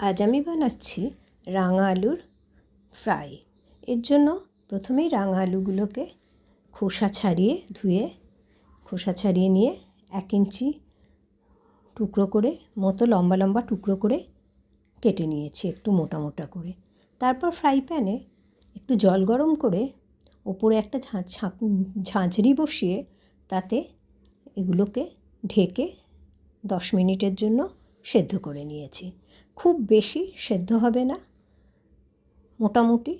আজ আমি বানাচ্ছি রাঙা আলুর ফ্রাই। এর জন্য প্রথমেই রাঙা আলুগুলোকে খোসা ছাড়িয়ে ধুয়ে, খোসা ছাড়িয়ে নিয়ে এক ইঞ্চি টুকরো করে, মতো লম্বা লম্বা টুকরো করে কেটে নিয়েছি একটু মোটা মোটা করে। তারপর ফ্রাই প্যানে একটু জল গরম করে ওপরে একটা ঝাঁঝরি বসিয়ে তাতে এগুলোকে ঢেকে দশ মিনিটের জন্য সেদ্ধ করে নিয়েছি। খুব বেশি সেদ্ধ হবে না। মোটামুটি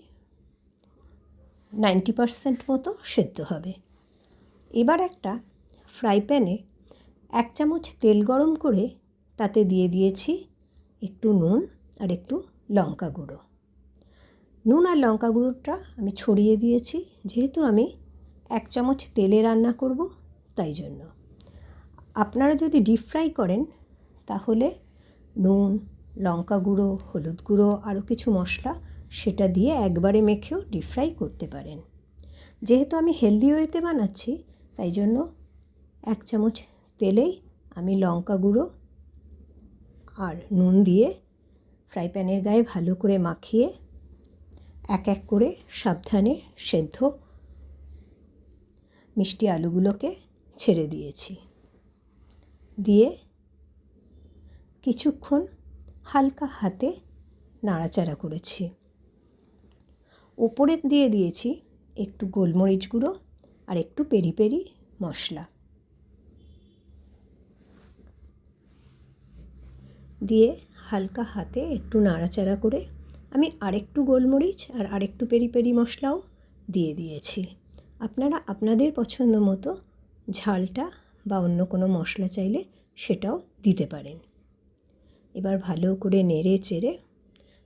নাইনটি পারসেন্ট মতো সেদ্ধ হবে। এবার একটা ফ্রাই প্যানে এক চামচ তেল গরম করে তাতে দিয়ে দিয়েছি একটু নুন আর একটু লঙ্কা গুঁড়ো। নুন আর লঙ্কা গুঁড়োটা আমি ছড়িয়ে দিয়েছি, যেহেতু আমি এক চামচ তেলে রান্না করব তাই জন্য। আপনারা যদি ডিপ ফ্রাই করেন তাহলে নুন লঙ্কা গুঁড়ো, হলুদ গুঁড়ো আরও কিছু মশলা সেটা দিয়ে একবারে মেখেও ডিপ ফ্রাই করতে পারেন। যেহেতু আমি হেলদি ওয়েতে বানাচ্ছি, তাই জন্য এক চামচ তেলেই আমি লঙ্কা গুঁড়ো আর নুন দিয়ে ফ্রাই প্যানের গায়ে ভালো করে মাখিয়ে এক এক করে সাবধানে সেদ্ধ মিষ্টি আলুগুলোকে ছেড়ে দিয়েছি। দিয়ে কিছুক্ষণ হালকা হাতে নাড়াচাড়া করেছি। ওপরে দিয়ে দিয়েছি একটু গোলমরিচ গুঁড়ো আর একটু পেরি পেরি মশলা। দিয়ে হালকা হাতে একটু নাড়াচাড়া করে আমি আরেকটু গোলমরিচ আর আরেকটু পেরি পেরি মশলাও দিয়ে দিয়েছি। আপনারা আপনাদের পছন্দ মতো ঝালটা বা অন্য কোনো মশলা চাইলে সেটাও দিতে পারেন। এবার ভালো করে নেড়ে চেড়ে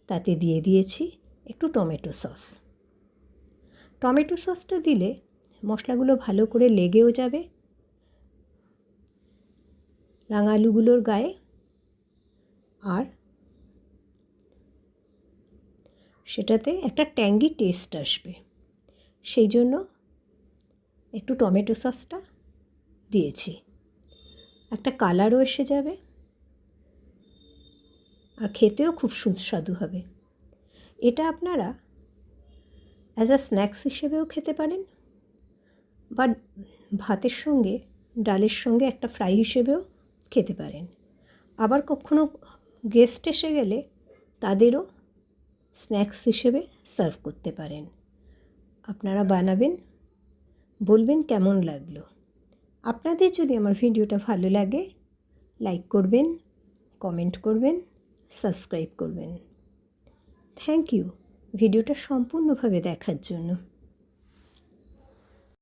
তাতে দিয়ে দিয়েছি একটু টমেটো সস। টমেটো সসটা দিলে মশলাগুলো ভালো করে লেগেও যাবে। রাঙালুগুলোর গায়ে আর সেটাতে একটা ট্যাঙ্গি টেস্ট আসবে। সেই জন্য একটু টমেটো সসটা দিয়েছি। একটা কালারও এসে যাবে। আর খেতেও খুব সুস্বাদু হবে। এটা আপনারা অ্যাজ আ স্ন্যাক্স হিসেবেও খেতে পারেন বা ভাতের সঙ্গে, ডালের সঙ্গে একটা ফ্রাই হিসেবেও খেতে পারেন। আবার কখনো গেস্ট এসে গেলে তাদেরও স্ন্যাক্স হিসেবে সার্ভ করতে পারেন। আপনারা বানাবেন, বলবেন কেমন লাগল। আপনাদের যদি আমার ভিডিওটা ভালো লাগে লাইক করবেন কমেন্ট করবেন সাবস্ক্রাইব করবেন। Thank you. ভিডিওটা সম্পূর্ণভাবে দেখার জন্য।